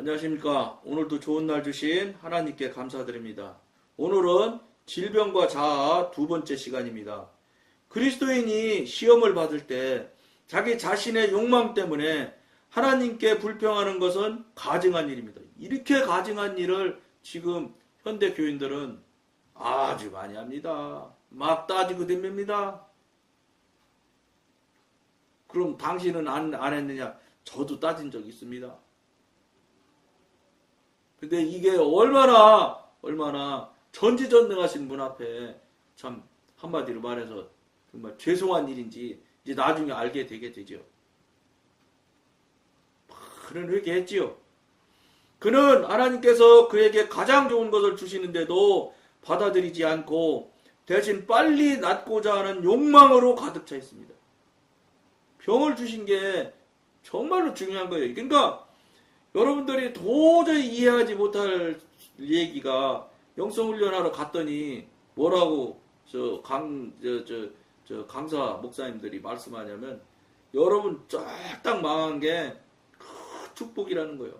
안녕하십니까. 오늘도 좋은 날 주신 하나님께 감사드립니다. 오늘은 질병과 자아 두 번째 시간입니다. 그리스도인이 시험을 받을 때 자기 자신의 욕망 때문에 하나님께 불평하는 것은 가증한 일입니다. 이렇게 가증한 일을 지금 현대 교인들은 아주 많이 합니다. 막 따지고 댑니다. 그럼 당신은 안, 안 했느냐? 저도 따진 적 있습니다. 근데 이게 얼마나, 얼마나 전지전능하신 분 앞에 참 한마디로 말해서 정말 죄송한 일인지 이제 나중에 알게 되게 되죠. 그는 회개했지요. 그는 하나님께서 그에게 가장 좋은 것을 주시는데도 받아들이지 않고 대신 빨리 낫고자 하는 욕망으로 가득 차 있습니다. 병을 주신 게 정말로 중요한 거예요. 그러니까 여러분들이 도저히 이해하지 못할 얘기가 영성훈련하러 갔더니 뭐라고 저 강 저 저 저 강사 목사님들이 말씀하냐면 여러분 쫙딱 망한 게큰 축복이라는 거예요.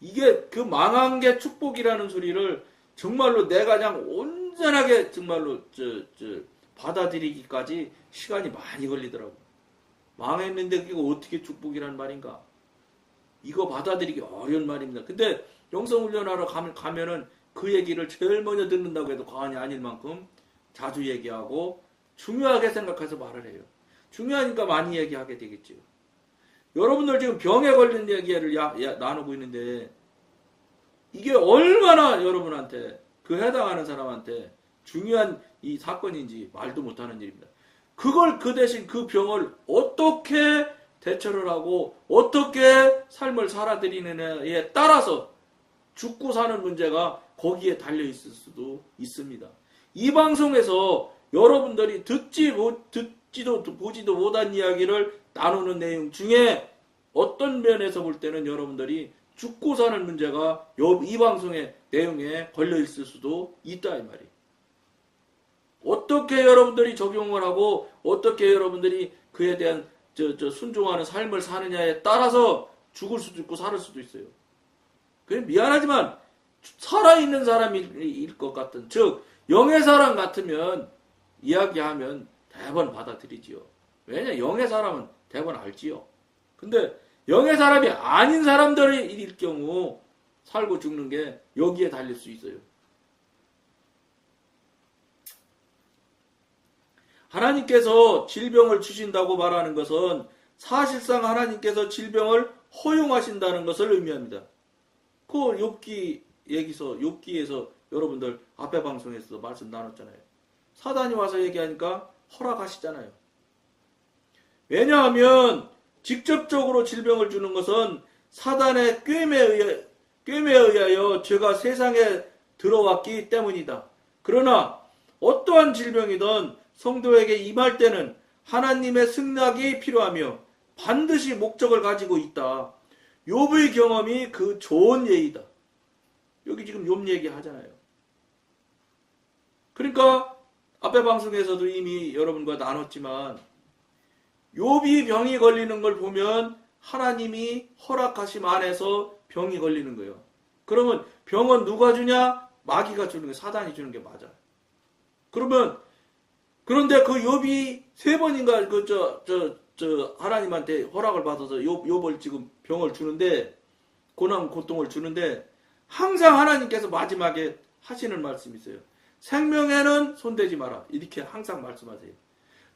이게 그 망한 게 축복이라는 소리를 정말로 내가 그냥 온전하게 정말로 저 저 받아들이기까지 시간이 많이 걸리더라고. 망했는데 그게 어떻게 축복이란 말인가? 이거 받아들이기 어려운 말입니다. 근데 영성훈련하러 가면, 가면은 그 얘기를 제일 먼저 듣는다고 해도 과언이 아닐 만큼 자주 얘기하고 중요하게 생각해서 말을 해요. 중요하니까 많이 얘기하게 되겠죠. 여러분들 지금 병에 걸린 얘기를 야, 야, 나누고 있는데 이게 얼마나 여러분한테 그 해당하는 사람한테 중요한 이 사건인지 말도 못하는 일입니다. 그걸 그 대신 그 병을 어떻게 대처를 하고 어떻게 삶을 살아들이느냐에 따라서 죽고 사는 문제가 거기에 달려 있을 수도 있습니다. 이 방송에서 여러분들이 듣지 못, 듣지도 보지도 못한 이야기를 나누는 내용 중에 어떤 면에서 볼 때는 여러분들이 죽고 사는 문제가 요- 이 방송의 내용에 걸려 있을 수도 있다 이 말이에요. 어떻게 여러분들이 적용을 하고 어떻게 여러분들이 그에 대한 저, 저 순종하는 삶을 사느냐에 따라서 죽을 수도 있고 살 수도 있어요. 그래 미안하지만 살아있는 사람일 것 같은 즉 영의 사람 같으면 이야기하면 대번 받아들이지요. 왜냐 영의 사람은 대번 알지요. 근데 영의 사람이 아닌 사람들일 경우 살고 죽는 게 여기에 달릴 수 있어요. 하나님께서 질병을 주신다고 말하는 것은 사실상 하나님께서 질병을 허용하신다는 것을 의미합니다. 그 욥기 얘기서 욥기에서 여러분들 앞에 방송에서 말씀 나눴잖아요. 사단이 와서 얘기하니까 허락하시잖아요. 왜냐하면 직접적으로 질병을 주는 것은 사단의 꾀에 의해 꾀에 의하여 죄가 세상에 들어왔기 때문이다. 그러나 어떠한 질병이든 성도에게 임할 때는 하나님의 승낙이 필요하며 반드시 목적을 가지고 있다. 욥의 경험이 그 좋은 예이다. 여기 지금 욥 얘기 하잖아요. 그러니까 앞에 방송에서도 이미 여러분과 나눴지만 욥이 병이 걸리는 걸 보면 하나님이 허락하심 안에서 병이 걸리는 거예요. 그러면 병은 누가 주냐? 마귀가 주는 게 사단이 주는 게 맞아. 그러면 그런데 그 욥이 세 번인가 그 저 저 저 하나님한테 허락을 받아서 욥 욥을 지금 병을 주는데 고난 고통을 주는데 항상 하나님께서 마지막에 하시는 말씀이 있어요. 생명에는 손대지 마라. 이렇게 항상 말씀하세요.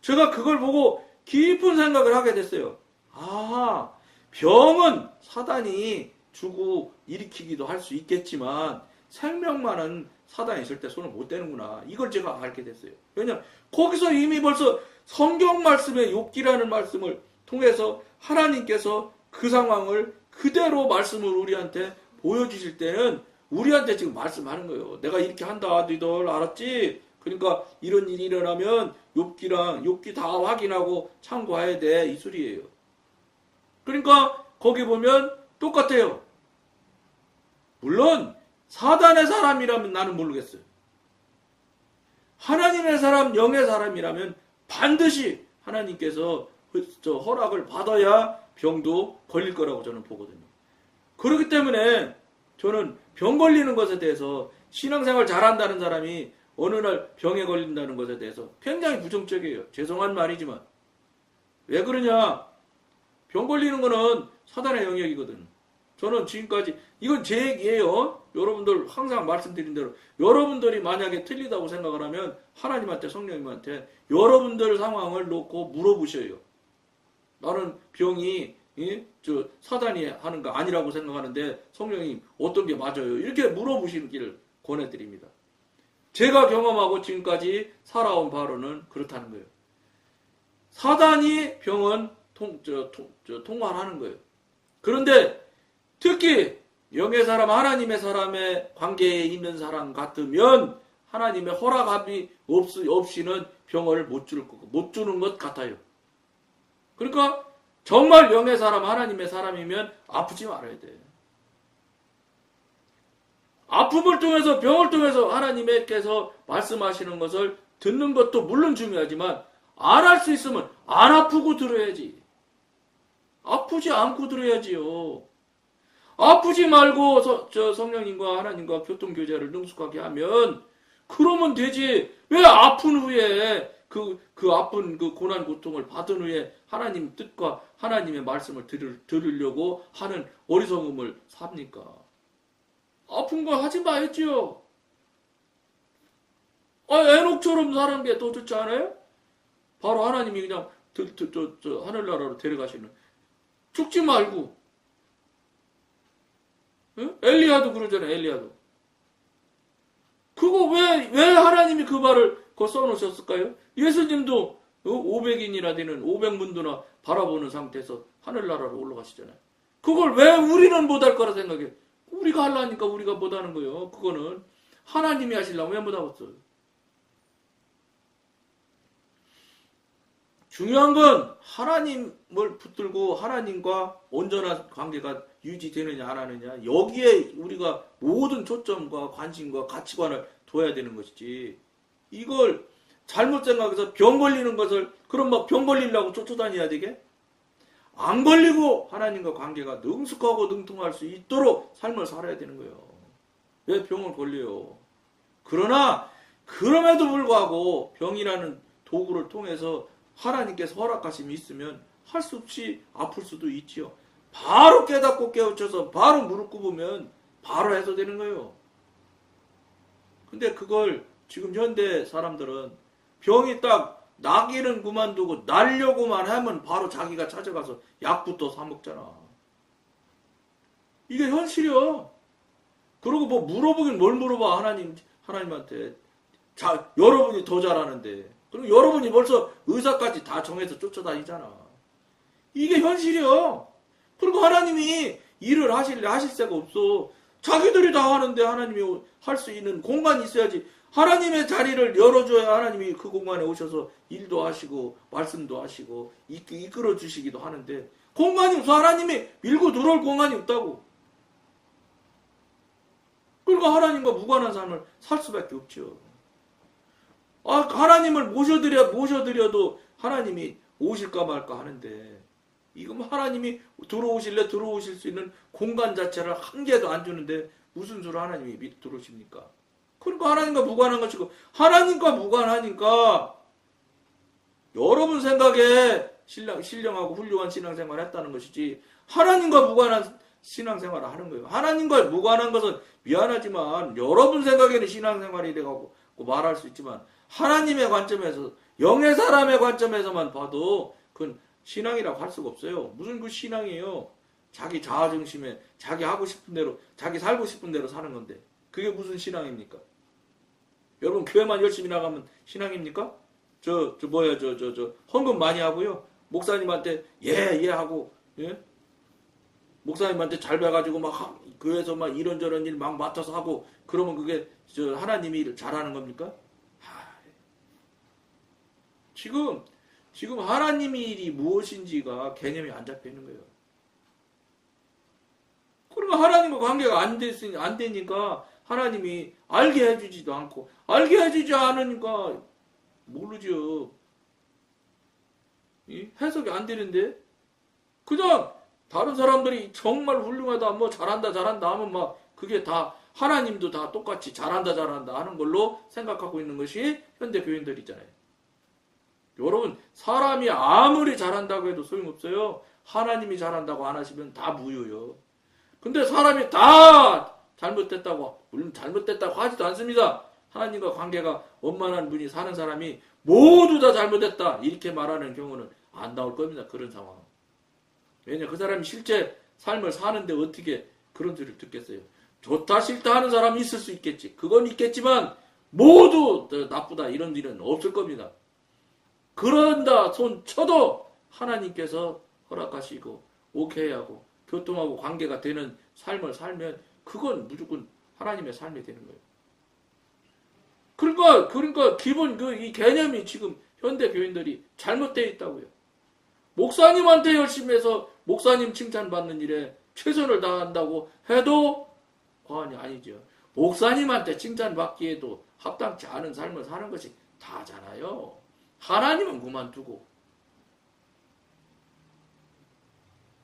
제가 그걸 보고 깊은 생각을 하게 됐어요. 아, 병은 사단이 주고 일으키기도 할 수 있겠지만 생명만은 사단이 있을 때 손을 못 대는구나. 이걸 제가 알게 됐어요. 왜냐 거기서 이미 벌써 성경 말씀의 욥기라는 말씀을 통해서 하나님께서 그 상황을 그대로 말씀을 우리한테 보여주실 때는 우리한테 지금 말씀하는 거예요. 내가 이렇게 한다, 너희들 알았지? 그러니까 이런 일이 일어나면 욥기랑 욥기 다 확인하고 참고해야 돼 이 소리예요. 그러니까 거기 보면 똑같아요. 물론 사단의 사람이라면 나는 모르겠어요. 하나님의 사람, 영의 사람이라면 반드시 하나님께서 그- 저 허락을 받아야 병도 걸릴 거라고 저는 보거든요. 그렇기 때문에 저는 병 걸리는 것에 대해서 신앙생활 잘한다는 사람이 어느 날 병에 걸린다는 것에 대해서 굉장히 부정적이에요. 죄송한 말이지만. 왜 그러냐? 병 걸리는 거는 사단의 영역이거든. 저는 지금까지, 이건 제 얘기예요. 여러분들 항상 말씀드린 대로, 여러분들이 만약에 틀리다고 생각을 하면 하나님한테, 성령님한테 여러분들 상황을 놓고 물어보셔요. 나는 병이, 예? 저, 사단이 하는 거 아니라고 생각하는데 성령님 어떤 게 맞아요? 이렇게 물어보시기를 권해드립니다. 제가 경험하고 지금까지 살아온 바로는 그렇다는 거예요. 사단이 병은 통, 저, 통, 저, 통과하는 거예요. 그런데 특히 영의 사람, 하나님의 사람의 관계에 있는 사람 같으면 하나님의 허락함이 없, 없이는 병을 못 줄 못 주는 것 같아요. 그러니까 정말 영의 사람, 하나님의 사람이면 아프지 말아야 돼. 아픔을 통해서, 병을 통해서 하나님께서 말씀하시는 것을 듣는 것도 물론 중요하지만, 안 할 수 있으면 안 아프고 들어야지. 아프지 않고 들어야지요. 아프지 말고 서, 저 성령님과 하나님과 교통교제를 능숙하게 하면 그러면 되지. 왜 아픈 후에 그, 그 아픈 그 고난 고통을 받은 후에 하나님 뜻과 하나님의 말씀을 들을, 들으려고 하는 어리석음을 삽니까? 아픈 거 하지 말지요. 아, 에녹처럼 사는 게 더 좋지 않아요? 바로 하나님이 그냥 저, 저, 저, 저 하늘나라로 데려가시는 죽지 말고 응? 엘리야도 그러잖아요 엘리야도. 그거 왜, 왜 하나님이 그 말을 거 써놓으셨을까요? 예수님도 500인이나 되는 500문도나 바라보는 상태에서 하늘나라로 올라가시잖아요. 그걸 왜 우리는 못할 거라 생각해? 우리가 하려니까 우리가 못하는 거예요. 그거는 하나님이 하시려면 왜 못하겠어요 중요한 건 하나님을 붙들고 하나님과 온전한 관계가 유지되느냐 안 하느냐. 여기에 우리가 모든 초점과 관심과 가치관을 둬야 되는 것이지. 이걸 잘못 생각해서 병 걸리는 것을 그럼 막 병 걸리려고 쫓아다녀야 되게? 안 걸리고 하나님과 관계가 능숙하고 능통할 수 있도록 삶을 살아야 되는 거예요. 왜 병을 걸려요? 그러나 그럼에도 불구하고 병이라는 도구를 통해서 하나님께서 허락하심이 있으면 할 수 없이 아플 수도 있지요. 바로 깨닫고 깨우쳐서 바로 무릎 꿇으면 바로 해소되는 거예요. 근데 그걸 지금 현대 사람들은 병이 딱 나기는 그만두고 날려고만 하면 바로 자기가 찾아가서 약부터 사 먹잖아. 이게 현실이야. 그리고 뭐 물어보긴 뭘 물어봐 하나님 하나님한테 자 여러분이 더 잘하는데 그리고 여러분이 벌써 의사까지 다 정해서 쫓아다니잖아. 이게 현실이야. 그리고 하나님이 일을 하실래 하실 새가 없어. 자기들이 다 하는데 하나님이 할 수 있는 공간이 있어야지. 하나님의 자리를 열어줘야 하나님이 그 공간에 오셔서 일도 하시고 말씀도 하시고 이끌어 주시기도 하는데 공간이 없어 하나님이 밀고 들어올 공간이 없다고. 그러니까 하나님과 무관한 삶을 살 수밖에 없죠. 아, 하나님을 모셔드려, 모셔드려도 하나님이 오실까 말까 하는데, 이거 하나님이 들어오실래 들어오실 수 있는 공간 자체를 한 개도 안 주는데, 무슨 수로 하나님이 밑 들어오십니까? 그러니까 하나님과 무관한 것이고, 하나님과 무관하니까, 여러분 생각에 신랑, 신령하고 훌륭한 신앙생활을 했다는 것이지, 하나님과 무관한 신앙생활을 하는 거예요. 하나님과 무관한 것은 미안하지만, 여러분 생각에는 신앙생활이 되고 말할 수 있지만, 하나님의 관점에서 영의 사람의 관점에서만 봐도 그건 신앙이라고 할 수가 없어요. 무슨 그 신앙이에요? 자기 자아 중심에 자기 하고 싶은 대로 자기 살고 싶은 대로 사는 건데 그게 무슨 신앙입니까? 여러분 교회만 열심히 나가면 신앙입니까? 저 저 뭐야 저 저 저 헌금 많이 하고요. 목사님한테 예예 하고 예? 목사님한테 잘 배가지고 막 교회에서 막 이런저런 일 막 맡아서 하고 그러면 그게 저 하나님이 일을 잘하는 겁니까? 지금 지금 하나님의 일이 무엇인지가 개념이 안 잡혀 있는 거예요. 그러면 하나님과 관계가 안 됐으니 안 되니까 하나님이 알게 해주지도 않고 알게 해주지 않으니까 모르죠. 해석이 안 되는데 그냥 다른 사람들이 정말 훌륭하다, 뭐 잘한다, 잘한다 하면 막 그게 다 하나님도 다 똑같이 잘한다, 잘한다 하는 걸로 생각하고 있는 것이 현대 교인들이잖아요. 여러분, 사람이 아무리 잘한다고 해도 소용없어요. 하나님이 잘한다고 안 하시면 다 무효요. 근데 사람이 다 잘못됐다고, 물론 잘못됐다고 하지도 않습니다. 하나님과 관계가 원만한 분이 사는 사람이 모두 다 잘못됐다. 이렇게 말하는 경우는 안 나올 겁니다. 그런 상황은. 왜냐, 그 사람이 실제 삶을 사는데 어떻게 그런 소리를 듣겠어요. 좋다, 싫다 하는 사람이 있을 수 있겠지. 그건 있겠지만, 모두 나쁘다. 이런 일은 없을 겁니다. 그런다 손 쳐도 하나님께서 허락하시고 오케이 하고 교통하고 관계가 되는 삶을 살면 그건 무조건 하나님의 삶이 되는 거예요. 그러니까 그러니까 기본 그 이 개념이 지금 현대 교인들이 잘못되어 있다고요. 목사님한테 열심히 해서 목사님 칭찬받는 일에 최선을 다한다고 해도 과언이 아니죠. 목사님한테 칭찬받기에도 합당치 않은 삶을 사는 것이 다잖아요. 하나님은 그만두고.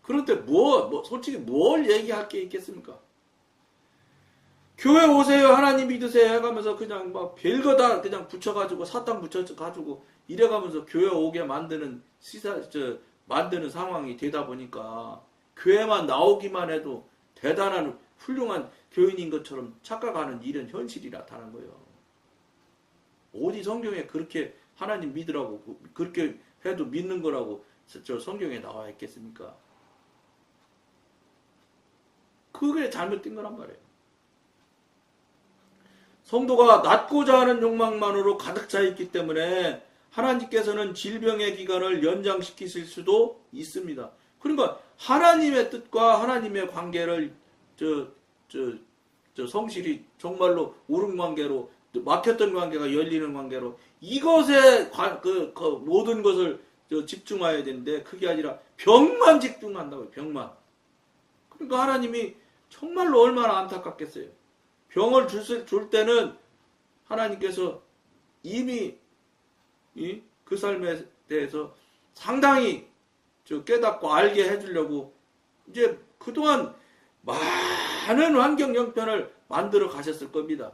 그런데 뭐, 뭐, 솔직히 뭘 얘기할 게 있겠습니까? 교회 오세요, 하나님 믿으세요 해가면서 그냥 막 별거 다 그냥 붙여가지고 사탕 붙여가지고 이래가면서 교회 오게 만드는 시사, 저, 만드는 상황이 되다 보니까 교회만 나오기만 해도 대단한 훌륭한 교인인 것처럼 착각하는 이런 현실이 나타난 거예요. 어디 성경에 그렇게 하나님 믿으라고 그렇게 해도 믿는 거라고 저 성경에 나와 있겠습니까? 그게 잘못된 거란 말이에요. 성도가 낫고자 하는 욕망만으로 가득 차 있기 때문에 하나님께서는 질병의 기간을 연장시키실 수도 있습니다. 그러니까 하나님의 뜻과 하나님의 관계를 저, 저, 저 성실히 정말로 옳은 관계로 막혔던 관계가 열리는 관계로 이것에 관, 그, 그 모든 것을 집중해야 되는데 그게 아니라 병만 집중한다고요. 병만. 그러니까 하나님이 정말로 얼마나 안타깝겠어요. 병을 줄, 줄 때는 하나님께서 이미 이, 그 삶에 대해서 상당히 저 깨닫고 알게 해주려고 이제 그동안 많은 환경 형편을 만들어 가셨을 겁니다.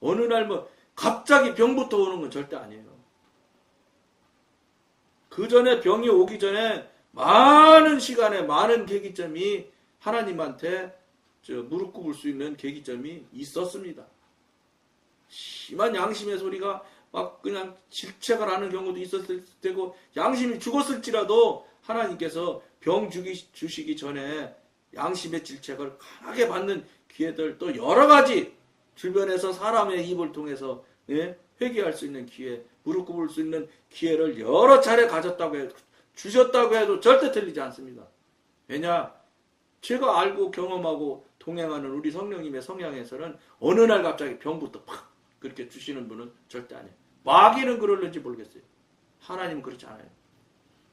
어느 날 뭐 갑자기 병부터 오는 건 절대 아니에요. 그 전에 병이 오기 전에 많은 시간에 많은 계기점이 하나님한테 무릎 꿇을 수 있는 계기점이 있었습니다. 심한 양심의 소리가 막 그냥 질책을 하는 경우도 있었을 테고 양심이 죽었을지라도 하나님께서 병 주기, 주시기 전에 양심의 질책을 강하게 받는 기회들 또 여러 가지 주변에서 사람의 입을 통해서 예? 회개할 수 있는 기회, 무릎 꿇을 수 있는 기회를 여러 차례 가졌다고 해, 주셨다고 해도 절대 틀리지 않습니다. 왜냐? 제가 알고 경험하고 동행하는 우리 성령님의 성향에서는 어느 날 갑자기 병부터 팍 그렇게 주시는 분은 절대 아니에요. 마귀는 그럴는지 모르겠어요. 하나님은 그렇지 않아요.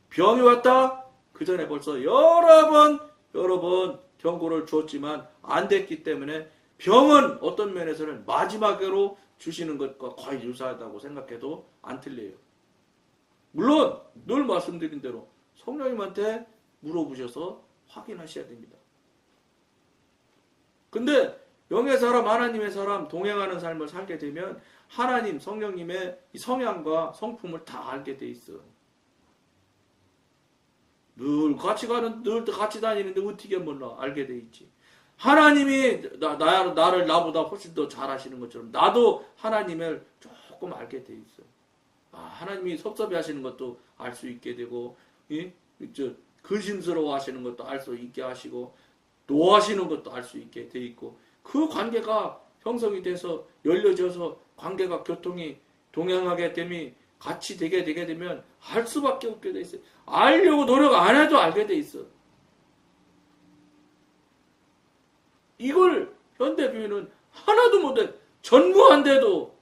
병이 왔다? 그 전에 벌써 여러 번, 여러 번 경고를 주었지만 안 됐기 때문에 병은 어떤 면에서는 마지막으로 주시는 것과 거의 유사하다고 생각해도 안 틀려요. 물론 늘 말씀드린 대로 성령님한테 물어보셔서 확인하셔야 됩니다. 근데 영의 사람, 하나님의 사람, 동행하는 삶을 살게 되면 하나님, 성령님의 성향과 성품을 다 알게 돼 있어. 늘 같이 가는, 늘 같이 다니는데 어떻게 몰라? 알게 돼 있지. 하나님이 나, 나, 나를 나보다 훨씬 더 잘하시는 것처럼 나도 하나님을 조금 알게 돼 있어. 아, 하나님이 섭섭해 하시는 것도 알 수 있게 되고, 이? 저, 근심스러워 하시는 것도 알 수 있게 하시고, 노하시는 것도 알 수 있게 돼 있고, 그 관계가 형성이 돼서 열려져서 관계가 교통이 동행하게 되면 같이 되게 되게 되면 알 수밖에 없게 돼 있어요. 알려고 노력 안 해도 알게 돼 있어. 이걸 현대교회는 하나도 못해. 전무한데도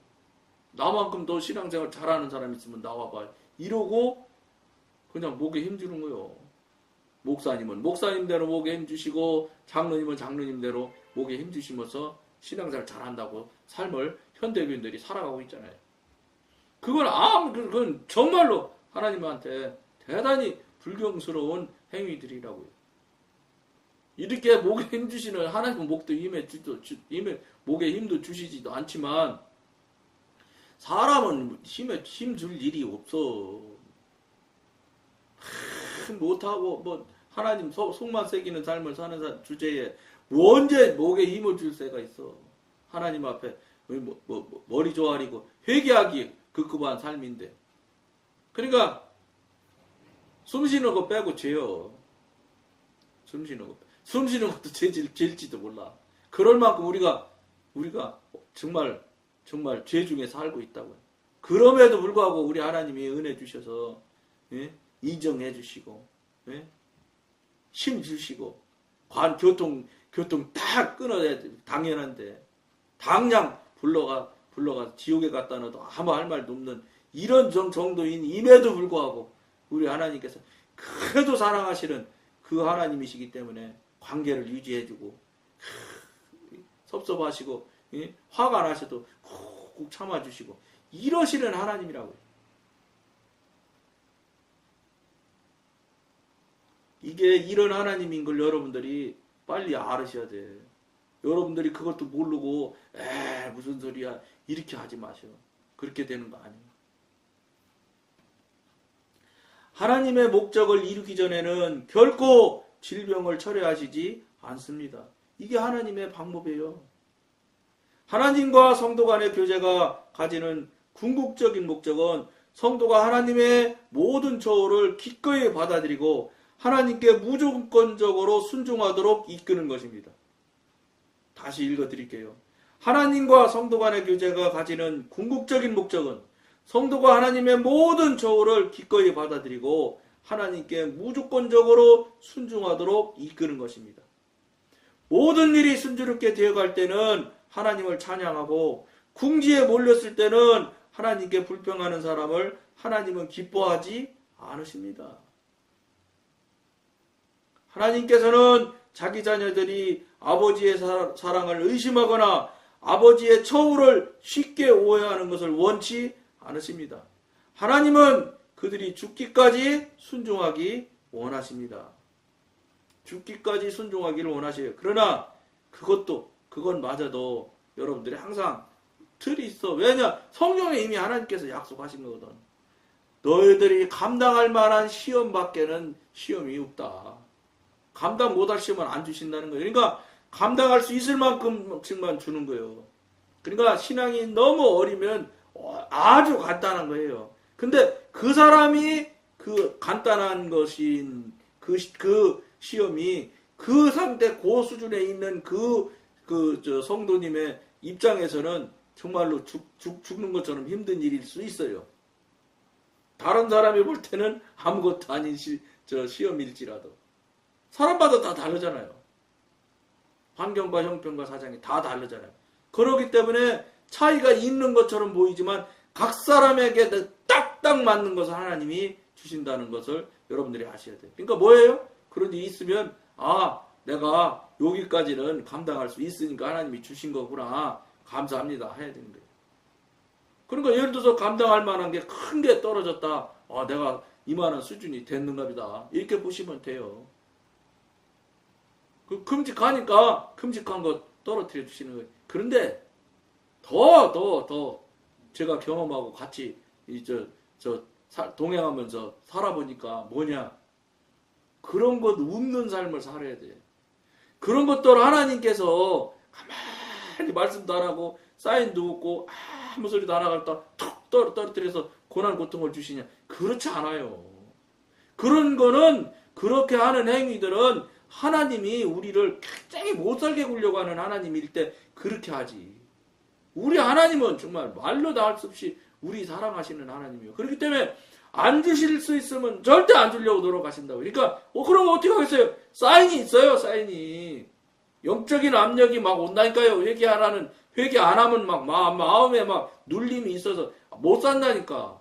나만큼 더 신앙생활 잘하는 사람 있으면 나와봐. 이러고 그냥 목에 힘주는 거요. 목사님은 목사님대로 목에 힘주시고 장로님은 장로님대로 목에 힘주시면서 신앙생활 잘한다고 삶을 현대교인들이 살아가고 있잖아요. 그건 아무 그건 정말로 하나님한테 대단히 불경스러운 행위들이라고요. 이렇게 목에 힘 주시는 하나님은 목도 힘에 주도 주- 힘에 목에 힘도 주시지도 않지만 사람은 힘에 힘 줄 일이 없어. 하, 못하고 뭐 하나님 속- 속만 새기는 삶을 사는 사- 주제에 언제 목에 힘을 줄 새가 있어. 하나님 앞에 뭐, 뭐, 뭐, 머리 조아리고 회개하기 급급한 삶인데. 그러니까 숨 쉬는 거 빼고 죄요. 숨 쉬는 거. 숨 쉬는 것도 죄질, 죄일지도 몰라. 그럴 만큼 우리가, 우리가 정말, 정말 죄 중에 살고 있다고요. 그럼에도 불구하고 우리 하나님이 은혜 주셔서, 예? 인정해 주시고, 예? 힘 주시고, 관, 교통, 교통 다 끊어야 돼. 당연한데, 당장 불러가, 불러가 지옥에 갖다 놔도 아무 할 말도 없는 이런 정, 정도인 임에도 불구하고, 우리 하나님께서 그래도 사랑하시는 그 하나님이시기 때문에 관계를 유지해주고 섭섭하시고 예? 화가 나셔도 꾹꾹 참아주시고 이러시는 하나님이라고요. 이게 이런 하나님인 걸 여러분들이 빨리 알으셔야 돼. 여러분들이 그것도 모르고 에 무슨 소리야 이렇게 하지 마셔. 그렇게 되는 거 아니에요. 하나님의 목적을 이루기 전에는 결코 질병을 처리하시지 않습니다. 이게 하나님의 방법이에요. 하나님과 성도 간의 교제가 가지는 궁극적인 목적은 성도가 하나님의 모든 처우를 기꺼이 받아들이고 하나님께 무조건적으로 순종하도록 이끄는 것입니다. 다시 읽어 드릴게요. 하나님과 성도 간의 교제가 가지는 궁극적인 목적은 성도가 하나님의 모든 처우를 기꺼이 받아들이고 하나님께 무조건적으로 순종하도록 이끄는 것입니다. 모든 일이 순조롭게 되어갈 때는 하나님을 찬양하고 궁지에 몰렸을 때는 하나님께 불평하는 사람을 하나님은 기뻐하지 않으십니다. 하나님께서는 자기 자녀들이 아버지의 사- 사랑을 의심하거나 아버지의 처우를 쉽게 오해하는 것을 원치 않으십니다. 하나님은 그들이 죽기까지 순종하기 원하십니다. 죽기까지 순종하기를 원하셔요. 그러나 그것도 그건 맞아도 여러분들이 항상 틀이 있어. 왜냐? 성경에 이미 하나님께서 약속하신 거거든. 너희들이 감당할 만한 시험 밖에는 시험이 없다. 감당 못할 시험은 안 주신다는 거예요. 그러니까 감당할 수 있을 만큼만 주는 거예요. 그러니까 신앙이 너무 어리면 어, 아주 간단한 거예요. 근데 그 사람이 그 간단한 것인 그, 시- 그 시험이 그 상태 고 수준에 있는 그, 그, 저 성도님의 입장에서는 정말로 죽, 죽, 죽는 것처럼 힘든 일일 수 있어요. 다른 사람이 볼 때는 아무것도 아닌 시, 저 시험일지라도. 사람마다 다 다르잖아요. 환경과 형편과 사정이 다 다르잖아요. 그렇기 때문에 차이가 있는 것처럼 보이지만 각 사람에게 딱딱 맞는 것을 하나님이 주신다는 것을 여러분들이 아셔야 돼요. 그러니까 뭐예요? 그런 일이 있으면 아 내가 여기까지는 감당할 수 있으니까 하나님이 주신 거구나 감사합니다 해야 되는 거예요. 그러니까 예를 들어서 감당할 만한 게 큰게 떨어졌다. 아 내가 이만한 수준이 됐는가 보다. 이렇게 보시면 돼요. 그 큼직하니까 큼직한 거 떨어뜨려 주시는 거예요. 그런데 더, 더, 더 제가 경험하고 같이 이저 저 동행하면서 살아보니까 뭐냐 그런 것 없는 삶을 살아야 돼. 그런 것들 하나님께서 가만히 말씀도 안 하고 사인도 없고 아무 소리도 안 하고 툭 떨어 떨어뜨려서 고난 고통을 주시냐? 그렇지 않아요. 그런 거는 그렇게 하는 행위들은 하나님이 우리를 굉장히 못 살게 굴려고 하는 하나님일 때 그렇게 하지. 우리 하나님은 정말 말로 다 할 수 없이 우리 사랑하시는 하나님이에요. 그렇기 때문에 안 주실 수 있으면 절대 안 주려고 노력하신다고. 그러니까 어 그럼 어떻게 하겠어요? 사인이 있어요, 사인이. 영적인 압력이 막 온다니까요. 회개하라는 회개 안 하면 막 마음, 마음에 막 눌림이 있어서 못 산다니까.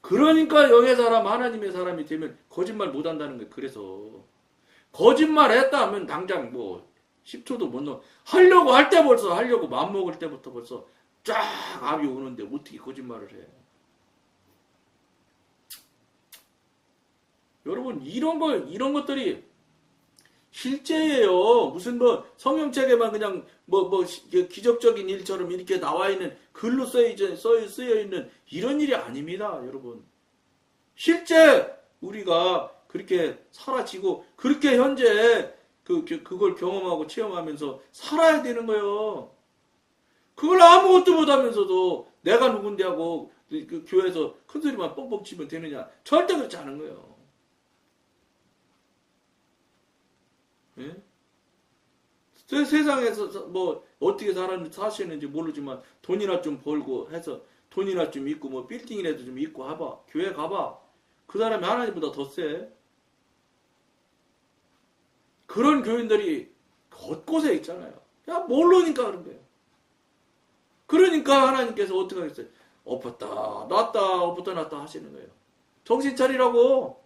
그러니까 영의 사람, 하나님의 사람이 되면 거짓말 못 한다는 거예요. 그래서 거짓말 했다 하면 당장 뭐 10초도 못 넣어. 하려고 할 때 벌써 하려고 마음 먹을 때부터 벌써 쫙 압이 오는데 어떻게 거짓말을 해. 여러분 이런 거 이런 것들이 실제예요. 무슨 뭐 성경책에만 그냥 뭐뭐 기적적인 일처럼 이렇게 나와 있는 글로 쓰여 쓰여 있는 이런 일이 아닙니다, 여러분. 실제 우리가 그렇게 사라지고 그렇게 현재 그 그- 그걸 경험하고 체험하면서 살아야 되는 거예요. 그걸 아무것도 못하면서도 내가 누군데 하고 그, 그 교회에서 큰 소리만 뻥뻥 치면 되느냐? 절대 그렇지 않은 거예요. 예? 세- 세상에서 사- 뭐 어떻게 살았는지 사시는지 모르지만 돈이나 좀 벌고 해서 돈이나 좀 있고 뭐 빌딩이라도 좀 있고 하봐 교회 가봐 그 사람이 하나님보다 더 세. 그런 교인들이 곳곳에 있잖아요. 야 모르니까 그런 거예요. 그러니까 하나님께서 어떻게 하겠어요? 엎었다 놨다 엎었다 놨다 하시는 거예요. 정신 차리라고.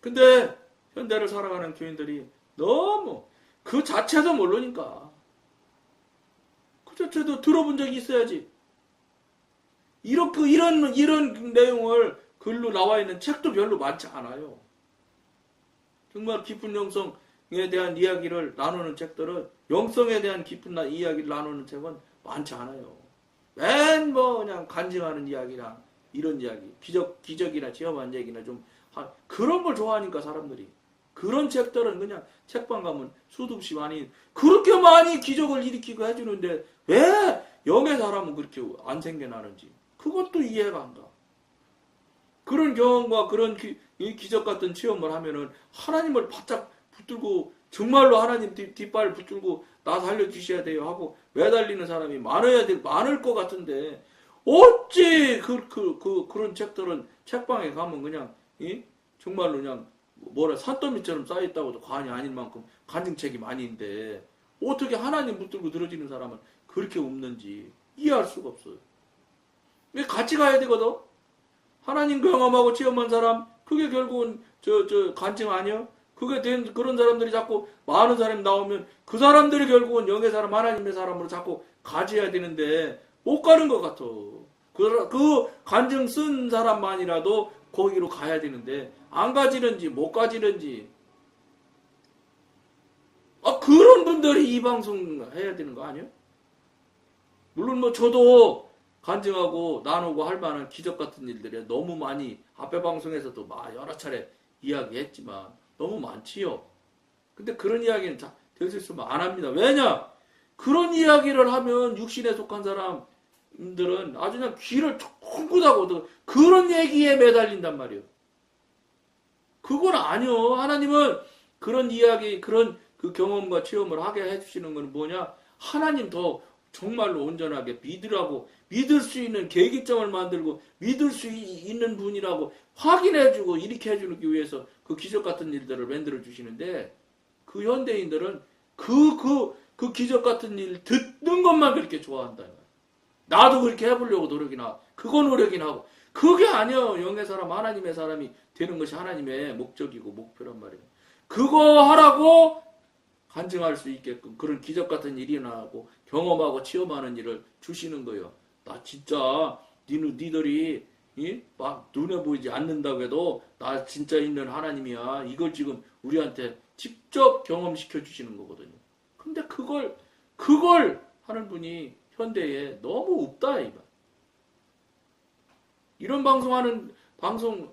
근데 현대를 살아가는 교인들이 너무 그 자체도 모르니까 그 자체도 들어본 적이 있어야지. 이렇게 이런 이런 내용을 글로 나와 있는 책도 별로 많지 않아요. 정말 깊은 영성 에 대한 이야기를 나누는 책들은 영성에 대한 깊은 나- 이야기를 나누는 책은 많지 않아요. 맨 뭐 그냥 간증하는 이야기나 이런 이야기, 기적 기적이나 체험한 얘기나 좀 하- 그런 걸 좋아하니까 사람들이 그런 책들은 그냥 책방 가면 수도 없이 많이 그렇게 많이 기적을 일으키고 해주는데 왜 영의 사람은 그렇게 안 생겨나는지 그것도 이해가 안 가. 그런 경험과 그런 기, 이 기적 같은 체험을 하면은 하나님을 바짝 붙들고 정말로 하나님 뒷, 뒷발 붙들고 나 살려주셔야 돼요 하고 매달리는 사람이 많아야 돼 많을 것 같은데 어찌 그, 그, 그, 그런 책들은 책방에 가면 그냥 이? 정말로 그냥 뭐라 산더미처럼 쌓여있다고도 과언이 아닐 만큼 간증책이 많이 있는데 어떻게 하나님 붙들고 늘어지는 사람은 그렇게 없는지 이해할 수가 없어요. 왜 같이 가야 되거든? 하나님 경험하고 체험한 사람, 그게 결국은 저, 저, 간증 아니야? 그게 된 그런 사람들이 자꾸 많은 사람이 나오면 그 사람들이 결국은 영의 사람, 하나님의 사람으로 자꾸 가져야 되는데 못 가는 것 같아. 그, 그 간증 쓴 사람만이라도 거기로 가야 되는데 안 가지는지 못 가지는지 아 그런 분들이 이 방송 해야 되는 거 아니에요? 물론 뭐 저도 간증하고 나누고 할 만한 기적 같은 일들이 너무 많이 앞에 방송에서도 막 여러 차례 이야기했지만 너무 많지요. 근데 그런 이야기는 될 수 있으면 안 합니다. 왜냐? 그런 이야기를 하면 육신에 속한 사람들은 아주 그냥 귀를 쫑긋하고 그런 얘기에 매달린단 말이에요. 그건 아니요. 하나님은 그런 이야기, 그런 그 경험과 체험을 하게 해주시는 건 뭐냐? 하나님 더 정말로 온전하게 믿으라고 믿을 수 있는 계기점을 만들고 믿을 수 있는 분이라고 확인해주고 이렇게 해주기 위해서 그 기적 같은 일들을 만들어 주시는데 그 현대인들은 그 그그 기적 같은 일 듣는 것만 그렇게 좋아한다. 나도 그렇게 해보려고 노력이나 그거 노력이나 하고 그게 아니요 영의 사람 하나님의 사람이 되는 것이 하나님의 목적이고 목표란 말이에요. 그거 하라고 간증할 수 있게끔 그런 기적 같은 일이 나고 경험하고 체험하는 일을 주시는 거예요. 나 진짜 니는 니들이 이? 막 눈에 보이지 않는다고 해도 나 진짜 있는 하나님이야. 이걸 지금 우리한테 직접 경험시켜 주시는 거거든요. 근데 그걸 그걸 하는 분이 현대에 너무 없다 이거. 이런 방송하는 방송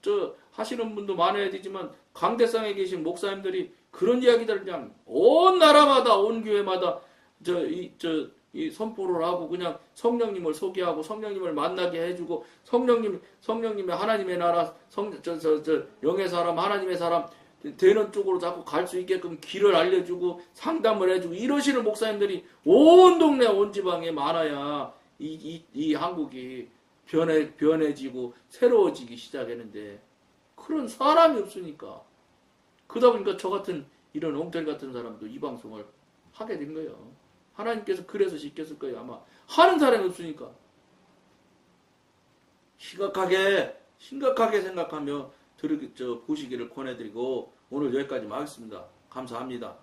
저 하시는 분도 많아야 되지만 강대상에 계신 목사님들이 그런 이야기들을 그냥 온 나라마다 온 교회마다 저 이 저 이 선포를 하고 그냥 성령님을 소개하고 성령님을 만나게 해주고 성령님 성령님의 하나님의 나라 성저저 저 영의 사람 하나님의 사람 되는 쪽으로 자꾸 갈 수 있게끔 길을 알려주고 상담을 해주고 이러시는 목사님들이 온 동네 온 지방에 많아야 이 이 이 한국이 변해 변해지고 새로워지기 시작했는데 그런 사람이 없으니까 그러다 보니까 저 같은 이런 엉터리 같은 사람도 이 방송을 하게 된 거예요. 하나님께서 그래서 시켰을 거예요. 아마 하는 사람이 없으니까 심각하게 심각하게 생각하며 들으 저 보시기를 권해드리고 오늘 여기까지만 하겠습니다. 감사합니다.